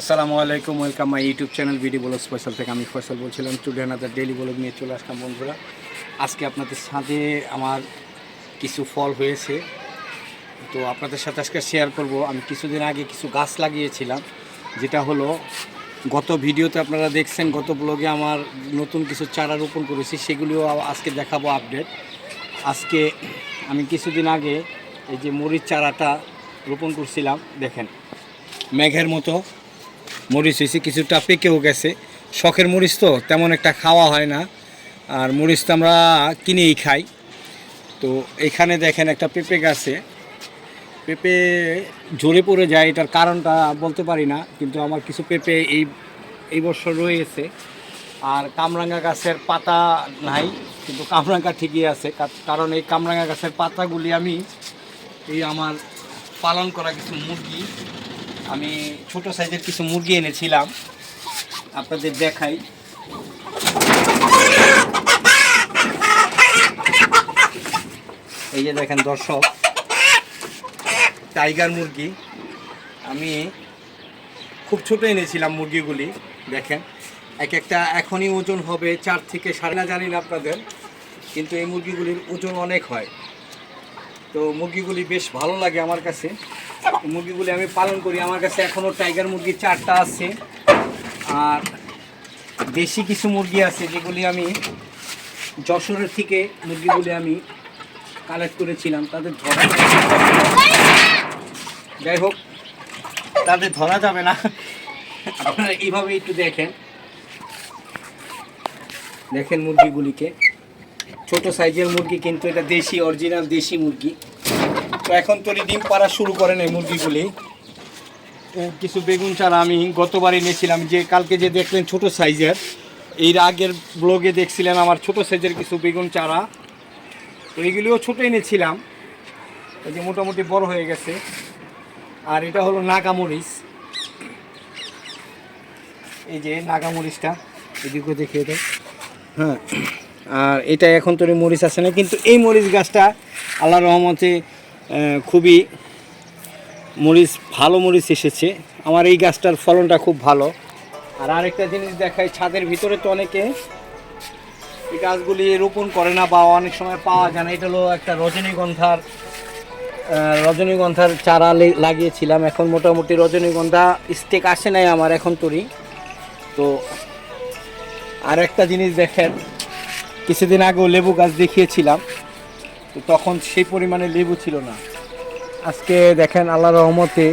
আসসালামু আলাইকুম welcome my YouTube channel BD vlog special থেকে আমি ফয়সাল বলছিলাম। টুডে আনাদার ডেলি ব্লগ নিয়ে চলে আসলাম বন্ধুরা। আজকে আপনাদের সাথে আমার কিছু ফল হয়েছে। তো আপনাদের সাথে আজকে শেয়ার করব। আমি কিছুদিন আগে কিছু গাছ লাগিয়েছিলাম, যেটা হলো গত ভিডিওতে আপনারা দেখছেন, গত ব্লগে আমার নতুন কিছু চারা রোপণ করেছি, সেগুলিও আজকে দেখাবো আপডেট আজকে আমি কিছুদিন আগে এই যে মরিচ চারাটা রোপণ করছিলাম, দেখেন, মেঘের মতো। মরিচ হয়েছে, কিছুটা পেকেও গেছে। শখের মরিচ তো তেমন একটা খাওয়া হয় না। আর মরিচ তো আমরা কিনেই খাই। তো এখানে দেখেন একটা পেঁপে গাছে। পেঁপে ঝরে পড়ে যায়, এটার কারণটা বলতে পারি না, কিন্তু আমার কিছু পেঁপে এই এই বছর রয়েছে। আর কামরাঙ্গা গাছের পাতা নাই, কিন্তু কামরাঙ্গা ঠিকই আছে। কারণ এই কামরাঙ্গা গাছের পাতাগুলি আমি এই আমার পালন করা কিছু মুরগি আমি ছোট সাইজের কিছু মুরগি এনেছিলাম। আপনাদের দেখাই। এই যে দেখেন দর্শক, টাইগার মুরগি। আমি খুব ছোট এনেছিলাম মুরগিগুলি, দেখেন। এক একটা এখনই ওজন হবে চার থেকে সাড়ে না জানি না আপনাদের, কিন্তু এই মুরগিগুলির ওজন অনেক হয়। তো মুরগিগুলি বেশ ভালো লাগে আমার কাছে। মুরগিগুলি আমি পালন করি। আমার কাছে এখনও টাইগার মুরগি চারটা আছে। আর দেশি কিছু মুরগি আছে যেগুলি আমি যশোরের থেকে মুরগিগুলি আমি কালেক্ট করেছিলাম। তাদের ধরা যাই হোক, তাদের ধরা যাবে না। আপনারা এইভাবে একটু দেখেন। দেখেন মুরগিগুলিকে। ছোট সাইজের মুরগি কিন্তু এটা দেশি অরিজিনাল দেশি মুরগি। তো এখন তোরই ডিম পাড়া শুরু করেন এই মুরগিগুলি। কিছু বেগুন চারা আমি গতবার এনেছিলাম যে কালকে যে দেখলেন ছোট সাইজের, এর আগের ব্লগে দেখছিলেন আমার ছোট সাইজের কিছু বেগুন চারা। তো এগুলিও ছোট এনেছিলাম। এই যে মোটামুটি বড় হয়ে গেছে। আর এটা হলো নাগামরিচ। এই যে নাগামরিচটা, এদিকে দেখিয়ে দেয় হ্যাঁ আর এটা এখন তোর মরিচ আছে না, কিন্তু এই মরিচ গাছটা আল্লাহ রহমতে খুবই মরিচ, ভালো মরিচ এসেছে। আমার এই গাছটার ফলনটা খুব ভালো। আর আরেকটা জিনিস দেখাই, ছাদের ভিতরে তো অনেকে এই গাছগুলি রোপণ করে না বা অনেক সময় পাওয়া যায় না। এটা হলো একটা রজনীগন্ধার রজনীগন্ধার চারা লাগিয়েছিলাম। এখন মোটামুটি রজনীগন্ধা স্টেক আসে নাই আমার এখন তরি। তো আর একটা জিনিস দেখেন, কিছুদিন আগেও লেবু গাছ দেখিয়েছিলাম। তো তখন সেই পরিমাণে লেবু ছিল না। আজকে দেখেন আল্লাহ রহমতে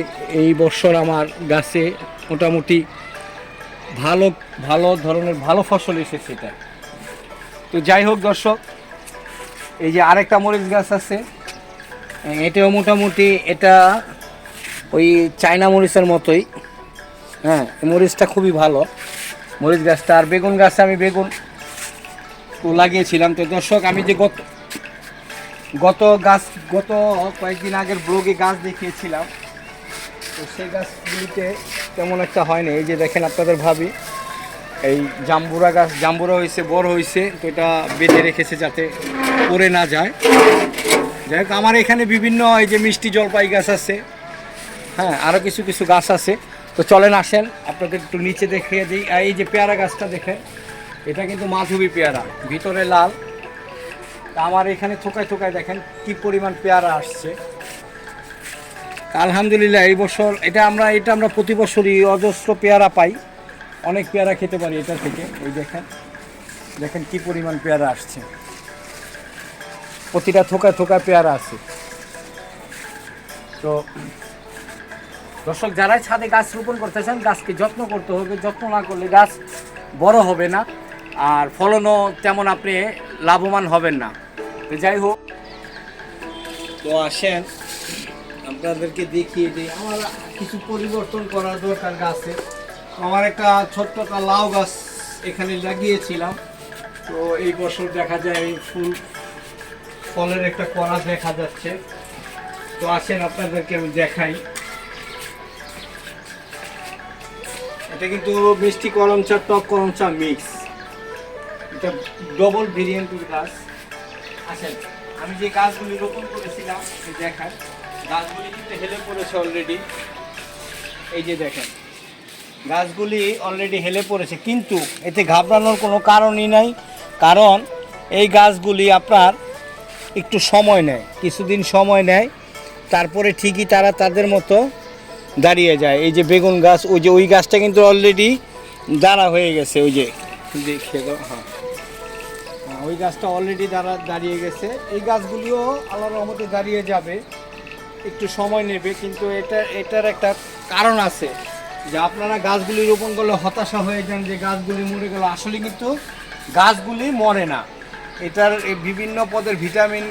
এই বছর আমার গাছে মোটামুটি ভালো ভালো ধরনের ভালো ফসল এসেছে এটা। তো যাই হোক দর্শক, এই যে আরেকটা মরিচ গাছ আছে, এটাও মোটামুটি এটা ওই চায়না মরিচের মতোই। হ্যাঁ মরিচটা খুবই ভালো। মরিচ গাছটা আর বেগুন গাছে আমি বেগুন তো লাগিয়েছিলাম। তো দর্শক, আমি যে গত গত গাছ, গত কয়েকদিন আগের ব্লগে গাছ দেখিয়েছিলাম। তো সেই গাছগুলিতে তেমন একটা হয়নি। এই যে দেখেন আপনাদের ভাবি, এই জাম্বুরা গাছ, জাম্বুরা হয়েছে, বড় হয়েছে, তো এটা বেঁধে রেখেছে যাতে পড়ে না যায়। যাই হোক, আমার এখানে বিভিন্ন এই যে মিষ্টি জলপাই গাছ আছে। হ্যাঁ আরও কিছু কিছু গাছ আছে। তো চলেন আসেন, আপনাদের একটু নিচে দেখিয়ে দিই। এই যে পেয়ারা গাছটা দেখেন, এটা কিন্তু মাধবী পেয়ারা, ভিতরে লাল। তা আমার এখানে থোকায় থোকায় দেখেন কি পরিমাণ পেয়ারা আসছে। আলহামদুলিল্লাহ, এই বছর এটা আমরা এটা আমরা প্রতি বছরই অজস্র পেয়ারা পাই। অনেক পেয়ারা খেতে পারি এটা থেকে, এই দেখেন। দেখেন কি পরিমাণ পেয়ারা আসছে। প্রতিটা থোকায় থোকায় পেয়ারা আছে। তো দর্শক, যারাই ছাদে গাছ রোপণ করতে চান, গাছকে যত্ন করতে হবে। যত্ন না করলে গাছ বড় হবে না, আর ফলনও তেমন আপনি লাভবান হবেন না। যাই হোক। তো আসেন, আপনাদেরকে দেখিয়ে দিই। আমার কিছু পরিবর্তন করার দরকার গাছে আমার একটা ছোট্ট একটা লাউ গাছ এখানে লাগিয়েছিলাম। তো এই বছর দেখা যায় এই ফুল, ফলের একটা করা দেখা যাচ্ছে। তো আসেন, আপনাদেরকে আমি দেখাই। এটা কিন্তু মিষ্টি কলম চা টক কলম চা মিক্স। এটা ডবল ভেরিয়েন্টের গাছ। আসেন আমি যে গাছগুলি রোপণ করেছিলাম দেখেন গাছগুলি কিন্তু হেলে পড়েছে অলরেডি এই যে দেখেন গাছগুলি অলরেডি হেলে পড়েছে কিন্তু এতে ঘাবড়ানোর কোনো কারণই নাই কারণ এই গাছগুলি আপনার একটু সময় নেয় কিছুদিন সময় নেয় তারপরে ঠিকই তারা তাদের মতো দাঁড়িয়ে যায়। এই যে বেগুন গাছ ওই যে ওই গাছটা কিন্তু অলরেডি দাঁড়া হয়ে গেছে ওই যে দেখে হ্যাঁ, ওই গাছটা অলরেডি দাঁড়া, দাঁড়িয়ে গেছে। এই গাছগুলিও আল্লাহর রহমতে দাঁড়িয়ে যাবে। একটু সময় নেবে, কিন্তু এটা, এটার একটা কারণ আছে যে আপনারা গাছগুলি রোপণ করলে হতাশা হয়ে যান যে গাছগুলি মরে গেল। আসলে কিন্তু গাছগুলি মরে না। এটার বিভিন্ন পদের ভিটামিন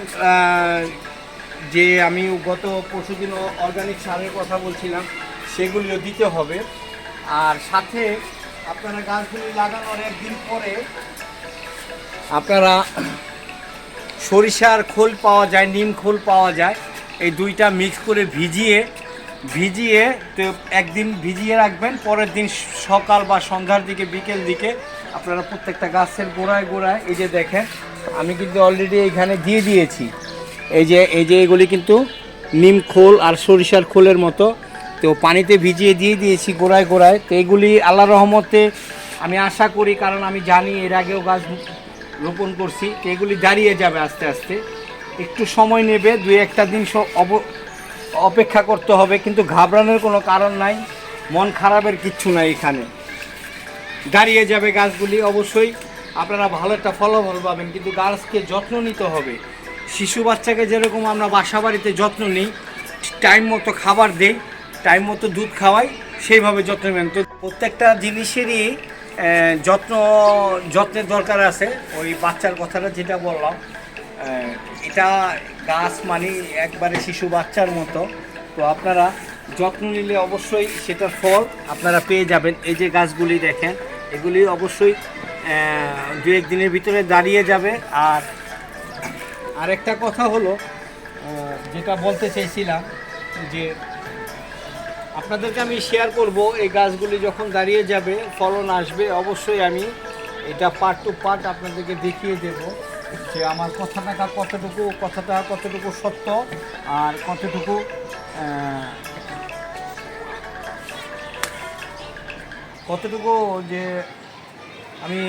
যে আমি গত পরশুদিন অর্গানিক সারের কথা বলছিলাম, সেগুলিও দিতে হবে। আর সাথে আপনারা গাছগুলি লাগানোর একদিন পরে আপনারা সরিষার খোল পাওয়া যায়, নিম খোল পাওয়া যায়, এই দুইটা মিক্স করে ভিজিয়ে ভিজিয়ে তো একদিন ভিজিয়ে রাখবেন, পরের দিন সকাল বা সন্ধ্যার দিকে, বিকেল দিকে আপনারা প্রত্যেকটা গাছের গোড়ায় গোড়ায় এই যে দেখেন, আমি কিন্তু অলরেডি এখানে দিয়ে দিয়েছি। এই যে এই যে এগুলি কিন্তু নিম খোল আর সরিষার খোলের মতো। তো পানিতে ভিজিয়ে দিয়ে দিয়েছি গোড়ায় গোড়ায়। তো এগুলি আল্লাহ রহমতে আমি আশা করি, কারণ আমি জানি এর আগেও গাছ রোপণ করছি এগুলি দাঁড়িয়ে যাবে আস্তে আস্তে। একটু সময় নেবে, দুই একটা দিন অব- অপেক্ষা করতে হবে, কিন্তু ঘাবড়ানোর কোনো কারণ নাই, মন খারাপের কিচ্ছু নাই এখানে। দাঁড়িয়ে যাবে গাছগুলি, অবশ্যই আপনারা ভালো একটা ফলাফল পাবেন, কিন্তু গাছকে যত্ন নিতে হবে। শিশু বাচ্চাকে যেরকম আমরা বাসা বাড়িতে যত্ন নিই, টাইম মতো খাবার দেই, টাইম মতো দুধ খাওয়াই, সেইভাবে যত্ন নেবেন তো প্রত্যেকটা জিনিসেরই যত্ন, যত্নের দরকার আছে। ওই বাচ্চার কথাটা যেটা বললাম এটা গাছ মানে একবারে শিশু বাচ্চার মতো। তো আপনারা যত্ন নিলে অবশ্যই সেটার ফল আপনারা পেয়ে যাবেন। এই যে গাছগুলি দেখেন, এগুলি অবশ্যই দু এক দিনের ভিতরে দাঁড়িয়ে যাবে। আর আরেকটা কথা হলো যেটা বলতে চাইছিলাম যে আপনাদেরকে আমি শেয়ার করব এই গাছগুলি যখন দাঁড়িয়ে যাবে, ফলন আসবে, অবশ্যই আমি এটা পার্ট টু পার্ট আপনাদেরকে দেখিয়ে দেব যে আমার কথা কথাটা কতটুকু কথাটা কতটুকু সত্য আর কতটুকু কতটুকু যে আমি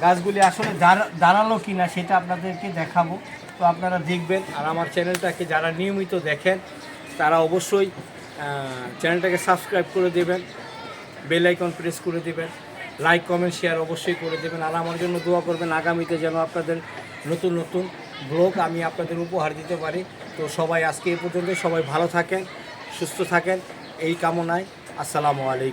গাছগুলি আসলে দাঁড়া- দাঁড়াল কি না সেটা আপনাদেরকে দেখাবো। তো আপনারা দেখবেন আর আমার চ্যানেলটাকে যারা নিয়মিত দেখেন, তারা অবশ্যই চ্যানেলটাকে সাবস্ক্রাইব করে দেবেন, বেল আইকন প্রেস করে দেবেন লাইক কমেন্ট শেয়ার অবশ্যই করে দেবেন। আর আমার জন্য দোয়া করবেন, আগামীতে যেন আপনাদের নতুন নতুন ব্লগ আমি আপনাদের উপহার দিতে পারি। তো সবাই আজকে এ পর্যন্ত সবাই ভালো থাকেন, সুস্থ থাকেন, এই কামনায় আসসালামু আলাইকুম।